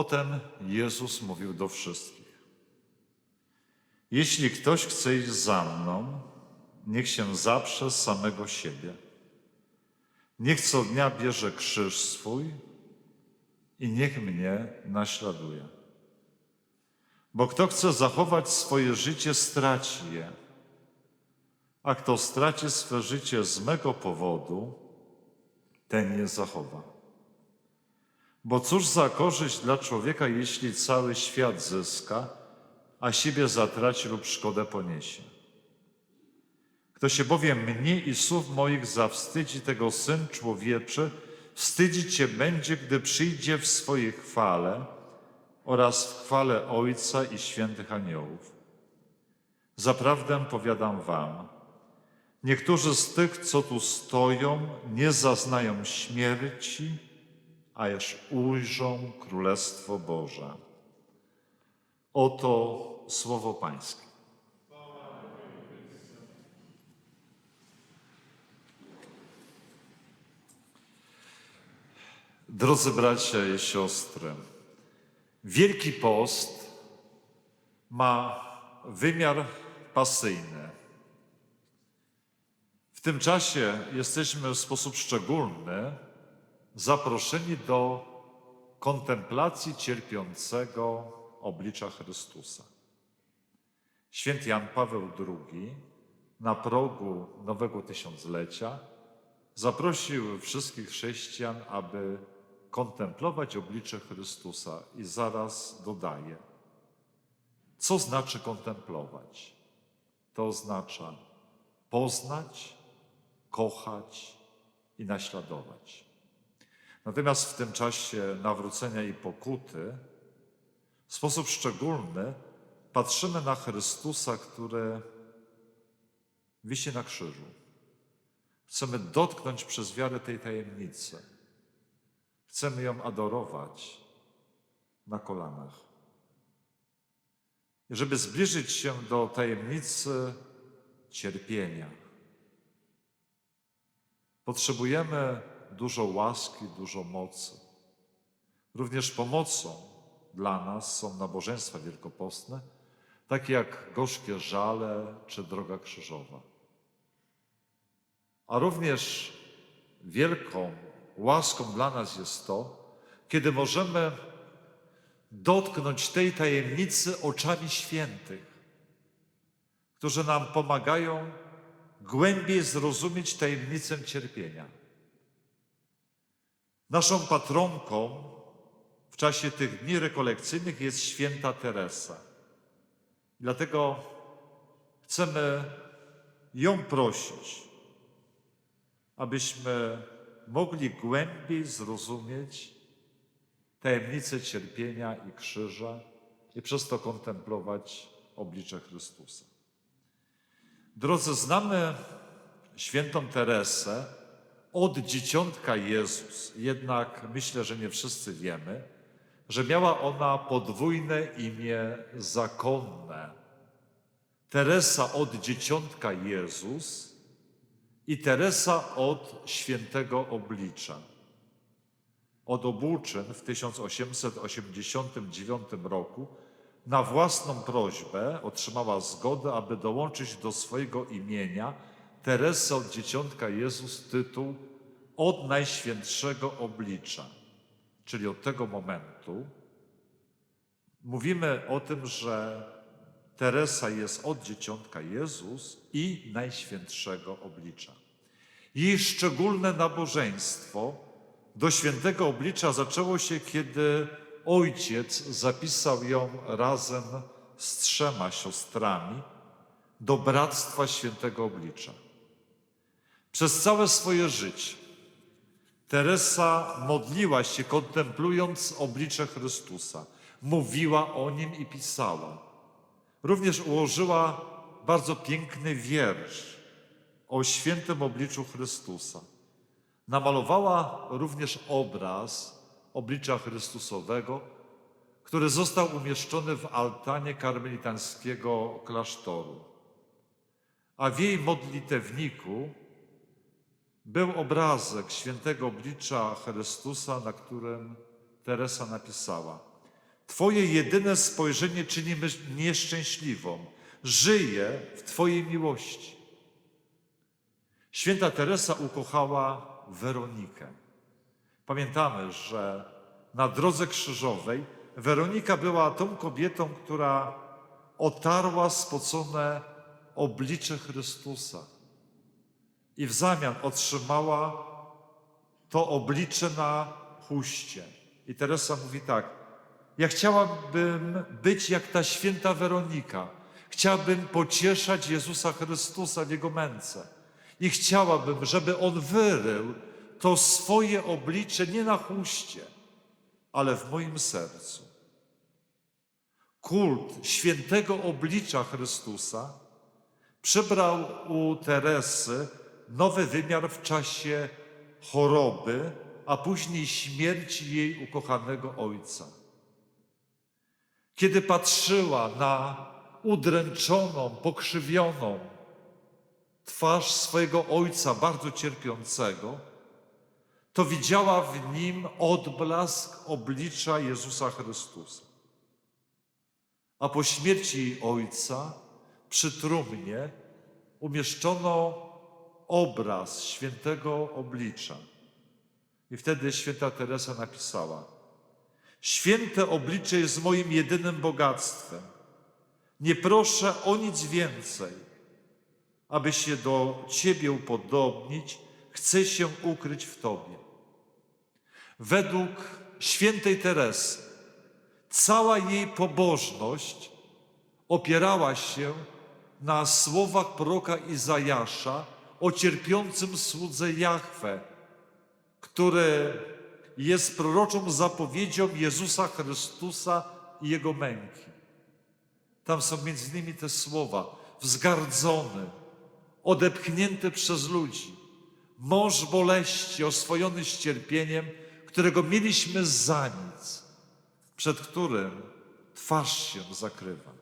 Potem Jezus mówił do wszystkich: Jeśli ktoś chce iść za mną, niech się zaprze samego siebie. Niech co dnia bierze krzyż swój i niech mnie naśladuje. Bo kto chce zachować swoje życie, straci je. A kto straci swe życie z mego powodu, ten je zachowa. Bo cóż za korzyść dla człowieka, jeśli cały świat zyska, a siebie zatraci lub szkodę poniesie? Kto się bowiem mnie i słów moich zawstydzi, tego Syn Człowieczy wstydzić się będzie, gdy przyjdzie w swojej chwale oraz w chwale Ojca i świętych aniołów. Zaprawdę powiadam wam, niektórzy z tych, co tu stoją, nie zaznają śmierci, aż ujrzą Królestwo Boże. Oto słowo Pańskie. Drodzy bracia i siostry, Wielki Post ma wymiar pasyjny. W tym czasie jesteśmy w sposób szczególny zaproszeni do kontemplacji cierpiącego oblicza Chrystusa. Święty Jan Paweł II na progu nowego tysiąclecia zaprosił wszystkich chrześcijan, aby kontemplować oblicze Chrystusa i zaraz dodaje, co znaczy kontemplować? To oznacza poznać, kochać i naśladować. Natomiast w tym czasie nawrócenia i pokuty w sposób szczególny patrzymy na Chrystusa, który wisi na krzyżu. Chcemy dotknąć przez wiarę tej tajemnicy. Chcemy ją adorować na kolanach. Żeby zbliżyć się do tajemnicy cierpienia, potrzebujemy dużo łaski, dużo mocy. Również pomocą dla nas są nabożeństwa wielkopostne, takie jak gorzkie żale czy droga krzyżowa. A również wielką łaską dla nas jest to, kiedy możemy dotknąć tej tajemnicy oczami świętych, którzy nam pomagają głębiej zrozumieć tajemnicę cierpienia. Naszą patronką w czasie tych dni rekolekcyjnych jest święta Teresa. Dlatego chcemy ją prosić, abyśmy mogli głębiej zrozumieć tajemnicę cierpienia i krzyża i przez to kontemplować oblicze Chrystusa. Drodzy, znamy świętą Teresę od dzieciątka Jezus, jednak myślę, że nie wszyscy wiemy, że miała ona podwójne imię zakonne. Teresa od dzieciątka Jezus i Teresa od świętego oblicza. Od obuczyn w 1889 roku na własną prośbę otrzymała zgodę, aby dołączyć do swojego imienia Teresę od dzieciątka Jezus tytuł od Najświętszego Oblicza. Czyli od tego momentu mówimy o tym, że Teresa jest od dzieciątka Jezus i Najświętszego Oblicza. Jej szczególne nabożeństwo do świętego oblicza zaczęło się, kiedy ojciec zapisał ją razem z trzema siostrami do bractwa świętego oblicza. Przez całe swoje życie Teresa modliła się, kontemplując oblicze Chrystusa. Mówiła o nim i pisała. Również ułożyła bardzo piękny wiersz o świętym obliczu Chrystusa. Namalowała również obraz oblicza Chrystusowego, który został umieszczony w altanie karmelitańskiego klasztoru. A w jej modlitewniku był obrazek świętego oblicza Chrystusa, na którym Teresa napisała: Twoje jedyne spojrzenie czyni mnie szczęśliwą. Żyję w Twojej miłości. Święta Teresa ukochała Weronikę. Pamiętamy, że na drodze krzyżowej Weronika była tą kobietą, która otarła spocone oblicze Chrystusa i w zamian otrzymała to oblicze na chuście. I Teresa mówi tak: Ja chciałabym być jak ta święta Weronika. Chciałabym pocieszać Jezusa Chrystusa w Jego męce. I chciałabym, żeby On wyrył to swoje oblicze nie na chuście, ale w moim sercu. Kult świętego oblicza Chrystusa przybrał u Teresy nowy wymiar w czasie choroby, a później śmierci jej ukochanego ojca. Kiedy patrzyła na udręczoną, pokrzywioną twarz swojego ojca, bardzo cierpiącego, to widziała w nim odblask oblicza Jezusa Chrystusa. A po śmierci jej ojca przy trumnie umieszczono obraz świętego oblicza. I wtedy święta Teresa napisała: Święte oblicze jest moim jedynym bogactwem. Nie proszę o nic więcej. Aby się do Ciebie upodobnić, chcę się ukryć w Tobie. Według świętej Teresy, cała jej pobożność opierała się na słowach proroka Izajasza o cierpiącym słudze Jahwe, który jest proroczą zapowiedzią Jezusa Chrystusa i Jego męki. Tam są między innymi te słowa, wzgardzony, odepchnięty przez ludzi, mąż boleści, oswojony z cierpieniem, którego mieliśmy za nic, przed którym twarz się zakrywa.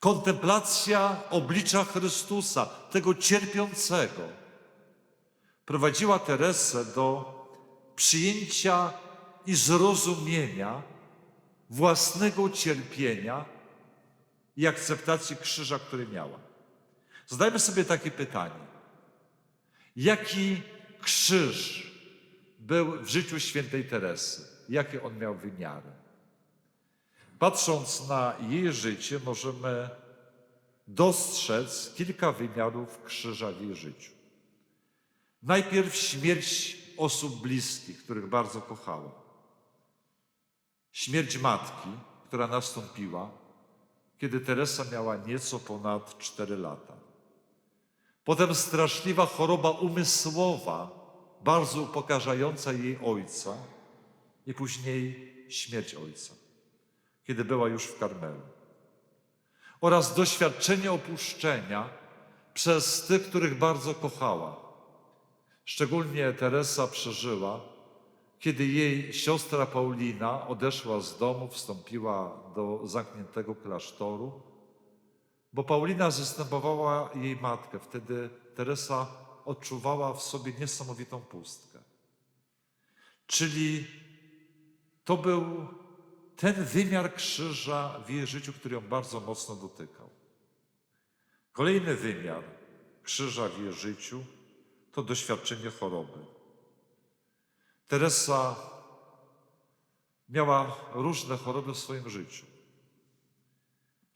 Kontemplacja oblicza Chrystusa, tego cierpiącego, prowadziła Teresę do przyjęcia i zrozumienia własnego cierpienia i akceptacji krzyża, który miała. Zadajmy sobie takie pytanie. Jaki krzyż był w życiu świętej Teresy? Jakie on miał wymiary? Patrząc na jej życie, możemy dostrzec kilka wymiarów krzyża w jej życiu. Najpierw śmierć osób bliskich, których bardzo kochała. Śmierć matki, która nastąpiła, kiedy Teresa miała nieco ponad 4 lata. Potem straszliwa choroba umysłowa, bardzo upokarzająca jej ojca, i później śmierć ojca, kiedy była już w Karmelu. Oraz doświadczenie opuszczenia przez tych, których bardzo kochała. Szczególnie Teresa przeżyła, kiedy jej siostra Paulina odeszła z domu, wstąpiła do zamkniętego klasztoru, bo Paulina zastępowała jej matkę. Wtedy Teresa odczuwała w sobie niesamowitą pustkę. Czyli to był ten wymiar krzyża w jej życiu, który ją bardzo mocno dotykał. Kolejny wymiar krzyża w jej życiu to doświadczenie choroby. Teresa miała różne choroby w swoim życiu.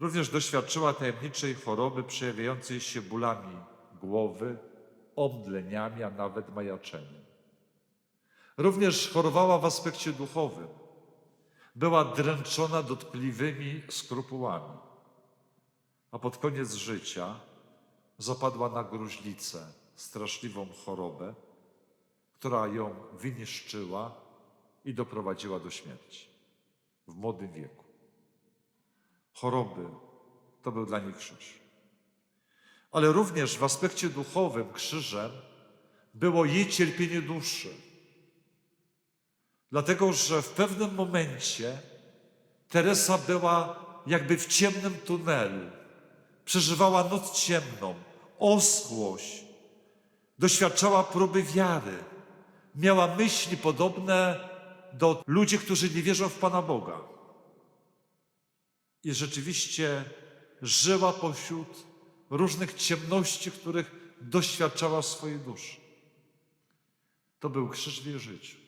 Również doświadczyła tajemniczej choroby przejawiającej się bólami głowy, omdleniami, a nawet majaczeniem. Również chorowała w aspekcie duchowym. Była dręczona dotkliwymi skrupułami, a pod koniec życia zapadła na gruźlicę, straszliwą chorobę, która ją wyniszczyła i doprowadziła do śmierci w młodym wieku. Choroby to był dla nich krzyż. Ale również w aspekcie duchowym krzyżem było jej cierpienie duszy. Dlatego, że w pewnym momencie Teresa była jakby w ciemnym tunelu. Przeżywała noc ciemną, oschłość, doświadczała próby wiary. Miała myśli podobne do ludzi, którzy nie wierzą w Pana Boga. I rzeczywiście żyła pośród różnych ciemności, których doświadczała w swojej duszy. To był krzyż w jej życiu.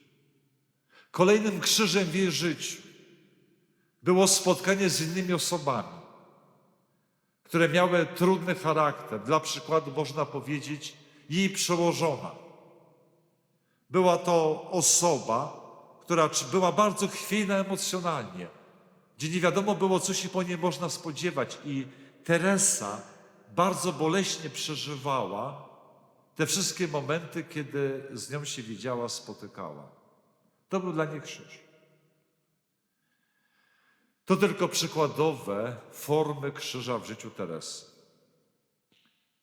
Kolejnym krzyżem w jej życiu było spotkanie z innymi osobami, które miały trudny charakter. Dla przykładu można powiedzieć jej przełożona. Była to osoba, która była bardzo chwiejna emocjonalnie, gdzie nie wiadomo było, co się po niej można spodziewać. I Teresa bardzo boleśnie przeżywała te wszystkie momenty, kiedy z nią się widziała, spotykała. To był dla niej krzyż. To tylko przykładowe formy krzyża w życiu Teresy.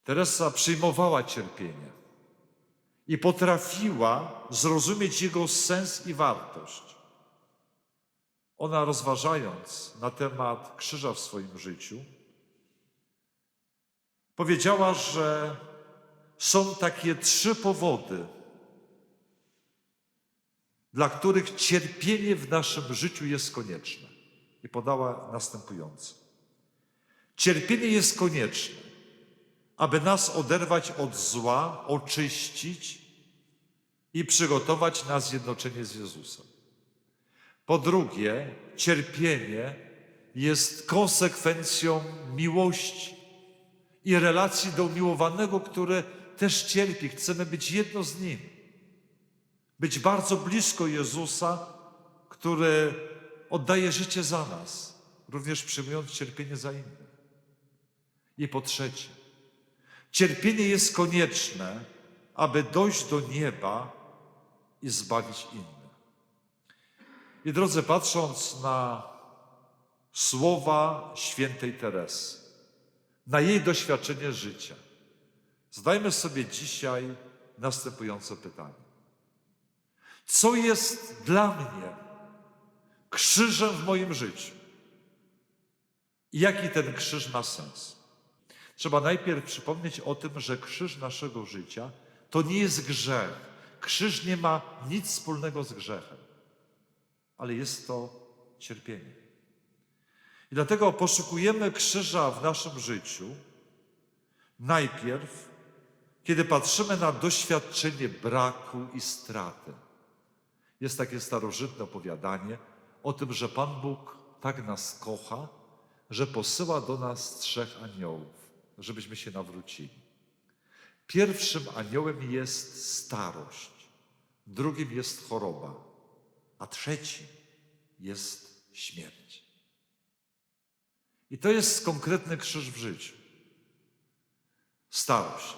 Teresa przyjmowała cierpienie i potrafiła zrozumieć jego sens i wartość. Ona rozważając na temat krzyża w swoim życiu, powiedziała, że są takie trzy powody, dla których cierpienie w naszym życiu jest konieczne. I podała następujące. Cierpienie jest konieczne, aby nas oderwać od zła, oczyścić i przygotować na zjednoczenie z Jezusem. Po drugie, cierpienie jest konsekwencją miłości i relacji do umiłowanego, który też cierpi. Chcemy być jedno z nim. Być bardzo blisko Jezusa, który oddaje życie za nas, również przyjmując cierpienie za innych. I po trzecie, cierpienie jest konieczne, aby dojść do nieba i zbawić innych. I drodzy, patrząc na słowa świętej Teresy, na jej doświadczenie życia, zadajmy sobie dzisiaj następujące pytanie. Co jest dla mnie krzyżem w moim życiu? Jaki ten krzyż ma sens? Trzeba najpierw przypomnieć o tym, że krzyż naszego życia to nie jest grzech. Krzyż nie ma nic wspólnego z grzechem, ale jest to cierpienie. I dlatego poszukujemy krzyża w naszym życiu najpierw, kiedy patrzymy na doświadczenie braku i straty. Jest takie starożytne opowiadanie o tym, że Pan Bóg tak nas kocha, że posyła do nas trzech aniołów, żebyśmy się nawrócili. Pierwszym aniołem jest starość, drugim jest choroba, a trzecim jest śmierć. I to jest konkretny krzyż w życiu. Starość.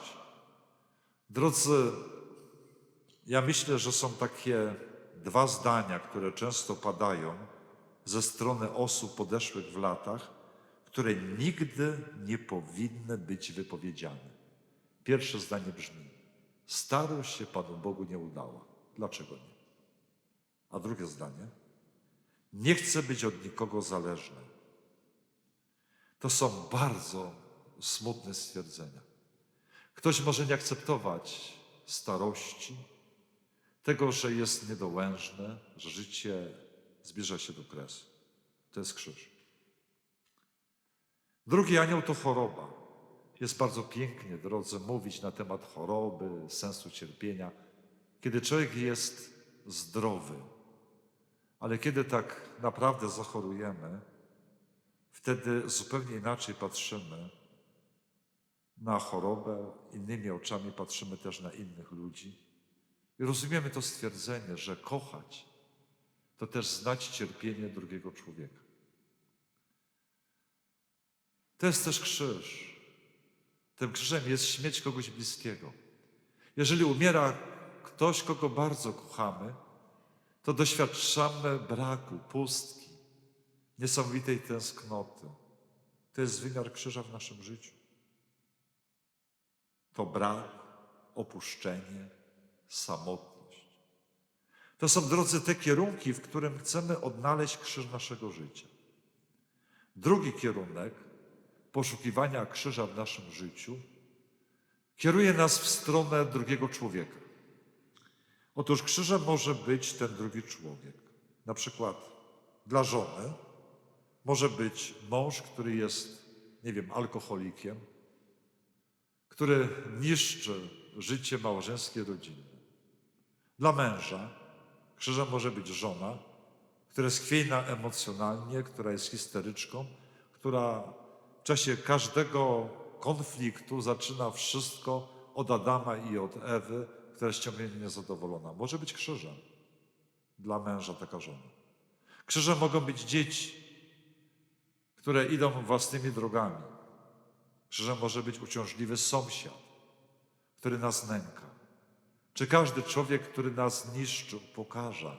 Drodzy, ja myślę, że są takie dwa zdania, które często padają ze strony osób podeszłych w latach, które nigdy nie powinny być wypowiedziane. Pierwsze zdanie brzmi: Starość się Panu Bogu nie udała. Dlaczego nie? A drugie zdanie: Nie chcę być od nikogo zależny. To są bardzo smutne stwierdzenia. Ktoś może nie akceptować starości, tego, że jest niedołężne, że życie zbliża się do kresu. To jest krzyż. Drugi anioł to choroba. Jest bardzo pięknie, drodzy, mówić na temat choroby, sensu cierpienia, kiedy człowiek jest zdrowy. Ale kiedy tak naprawdę zachorujemy, wtedy zupełnie inaczej patrzymy na chorobę, innymi oczami patrzymy też na innych ludzi. I rozumiemy to stwierdzenie, że kochać to też znać cierpienie drugiego człowieka. To jest też krzyż. Tym krzyżem jest śmierć kogoś bliskiego. Jeżeli umiera ktoś, kogo bardzo kochamy, to doświadczamy braku, pustki, niesamowitej tęsknoty. To jest wymiar krzyża w naszym życiu. To brak, opuszczenie, samotność. To są, drodzy, te kierunki, w którym chcemy odnaleźć krzyż naszego życia. Drugi kierunek poszukiwania krzyża w naszym życiu kieruje nas w stronę drugiego człowieka. Otóż krzyżem może być ten drugi człowiek. Na przykład dla żony może być mąż, który jest, nie wiem, alkoholikiem, który niszczy życie małżeńskie, rodzinne. Dla męża krzyżem może być żona, która jest chwiejna emocjonalnie, która jest histeryczką, która w czasie każdego konfliktu zaczyna wszystko od Adama i od Ewy, która jest ciągle niezadowolona. Może być krzyżem dla męża taka żona. Krzyżem mogą być dzieci, które idą własnymi drogami. Krzyżem może być uciążliwy sąsiad, który nas nęka. Czy każdy człowiek, który nas niszczy, upokarza,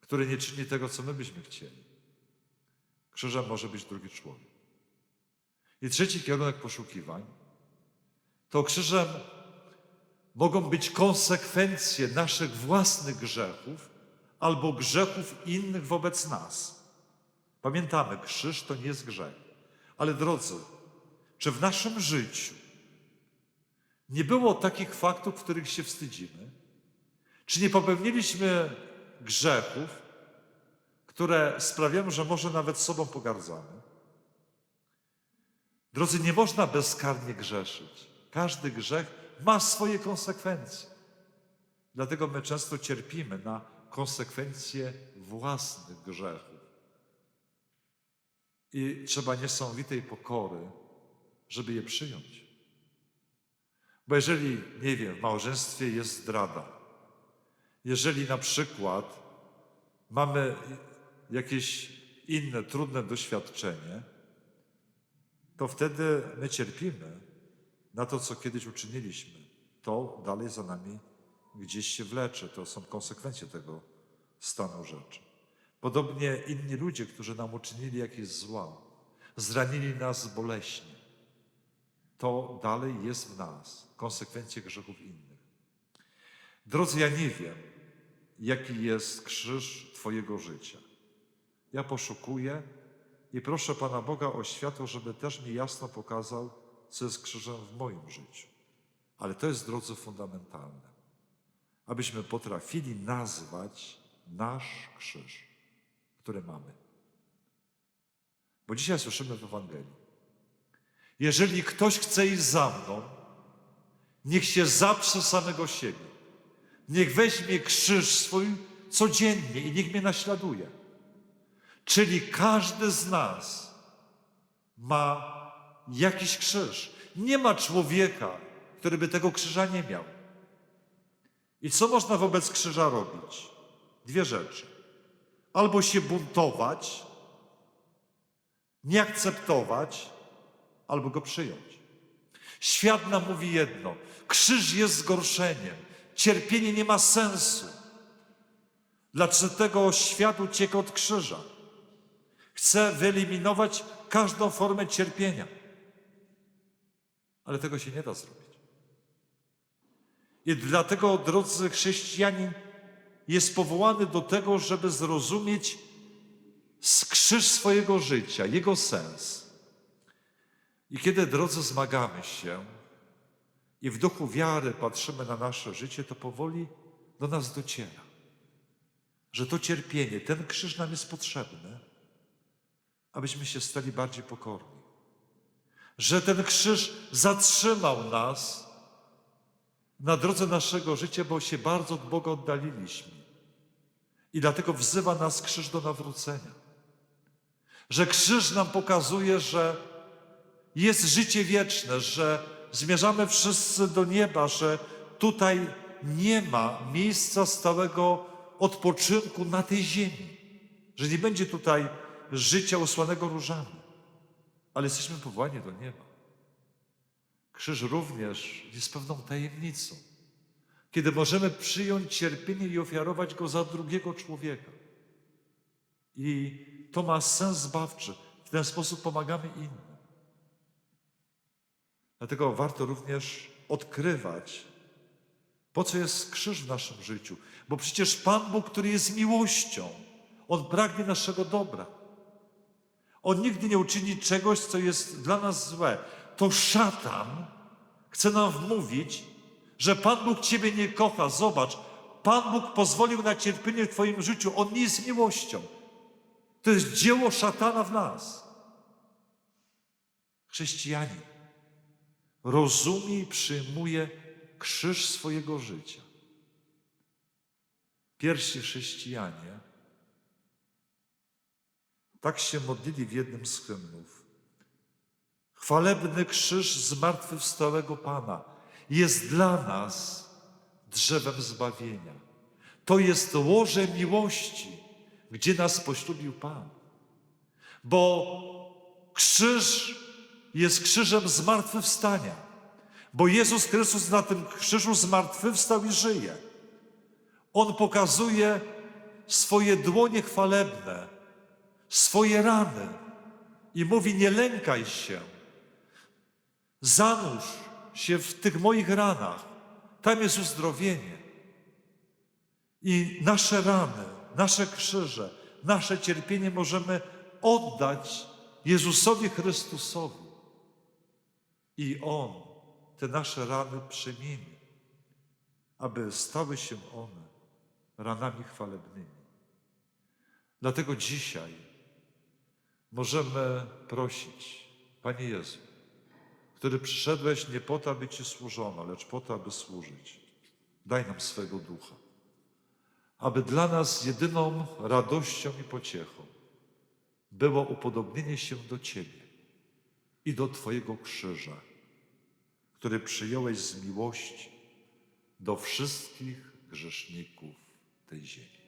który nie czyni tego, co my byśmy chcieli. Krzyżem może być drugi człowiek. I trzeci kierunek poszukiwań to krzyżem mogą być konsekwencje naszych własnych grzechów albo grzechów innych wobec nas. Pamiętamy, krzyż to nie jest grzech. Ale drodzy, czy w naszym życiu nie było takich faktów, których się wstydzimy? Czy nie popełniliśmy grzechów, które sprawiają, że może nawet sobą pogardzamy? Drodzy, nie można bezkarnie grzeszyć. Każdy grzech ma swoje konsekwencje. Dlatego my często cierpimy na konsekwencje własnych grzechów. I trzeba niesamowitej pokory, żeby je przyjąć. Bo jeżeli, nie wiem, w małżeństwie jest zdrada, jeżeli na przykład mamy jakieś inne trudne doświadczenie, to wtedy my cierpimy na to, co kiedyś uczyniliśmy. To dalej za nami gdzieś się wlecze. To są konsekwencje tego stanu rzeczy. Podobnie inni ludzie, którzy nam uczynili jakieś zła, zranili nas boleśnie. To dalej jest w nas konsekwencje grzechów innych. Drodzy, ja nie wiem, jaki jest krzyż Twojego życia. Ja poszukuję i proszę Pana Boga o światło, żeby też mi jasno pokazał, co jest krzyżem w moim życiu. Ale to jest, drodzy, fundamentalne. Abyśmy potrafili nazwać nasz krzyż, który mamy. Bo dzisiaj słyszymy w Ewangelii. Jeżeli ktoś chce iść za mną, niech się zaprze samego siebie. Niech weźmie krzyż swój codziennie i niech mnie naśladuje. Czyli każdy z nas ma jakiś krzyż. Nie ma człowieka, który by tego krzyża nie miał. I co można wobec krzyża robić? Dwie rzeczy. Albo się buntować, nie akceptować, albo go przyjąć. Świat nam mówi jedno: krzyż jest zgorszeniem, cierpienie nie ma sensu. Dlaczego świat ucieka od krzyża? Chce wyeliminować każdą formę cierpienia. Ale tego się nie da zrobić. I dlatego, drodzy chrześcijanin, jest powołany do tego, żeby zrozumieć krzyż swojego życia, jego sens. I kiedy, drodzy, zmagamy się i w duchu wiary patrzymy na nasze życie, to powoli do nas dociera, że to cierpienie, ten krzyż nam jest potrzebny, abyśmy się stali bardziej pokorni. Że ten krzyż zatrzymał nas na drodze naszego życia, bo się bardzo od Boga oddaliliśmy. I dlatego wzywa nas krzyż do nawrócenia. Że krzyż nam pokazuje, że jest życie wieczne, że zmierzamy wszyscy do nieba, że tutaj nie ma miejsca stałego odpoczynku na tej ziemi, że nie będzie tutaj życia usłanego różami, ale jesteśmy powołani do nieba. Krzyż również jest pewną tajemnicą, kiedy możemy przyjąć cierpienie i ofiarować go za drugiego człowieka. I to ma sens zbawczy. W ten sposób pomagamy innym. Dlatego warto również odkrywać, po co jest krzyż w naszym życiu. Bo przecież Pan Bóg, który jest miłością, On pragnie naszego dobra. On nigdy nie uczyni czegoś, co jest dla nas złe. To szatan chce nam wmówić, że Pan Bóg Ciebie nie kocha. Zobacz, Pan Bóg pozwolił na cierpienie w Twoim życiu. On nie jest miłością. To jest dzieło szatana w nas. Chrześcijanin rozumie i przyjmuje krzyż swojego życia. Pierwsi chrześcijanie tak się modlili w jednym z hymnów. Chwalebny krzyż zmartwychwstałego Pana jest dla nas drzewem zbawienia. To jest łoże miłości, gdzie nas poślubił Pan. Bo krzyż jest krzyżem zmartwychwstania. Bo Jezus Chrystus na tym krzyżu zmartwychwstał i żyje. On pokazuje swoje dłonie chwalebne, swoje rany i mówi: Nie lękaj się, zanurz się w tych moich ranach. Tam jest uzdrowienie. I nasze rany, nasze krzyże, nasze cierpienie możemy oddać Jezusowi Chrystusowi. I On te nasze rany przemieni, aby stały się one ranami chwalebnymi. Dlatego dzisiaj możemy prosić, Panie Jezu, który przyszedłeś nie po to, aby Ci służono, lecz po to, aby służyć. Daj nam swego ducha, aby dla nas jedyną radością i pociechą było upodobnienie się do Ciebie i do Twojego krzyża, który przyjąłeś z miłości do wszystkich grzeszników tej ziemi.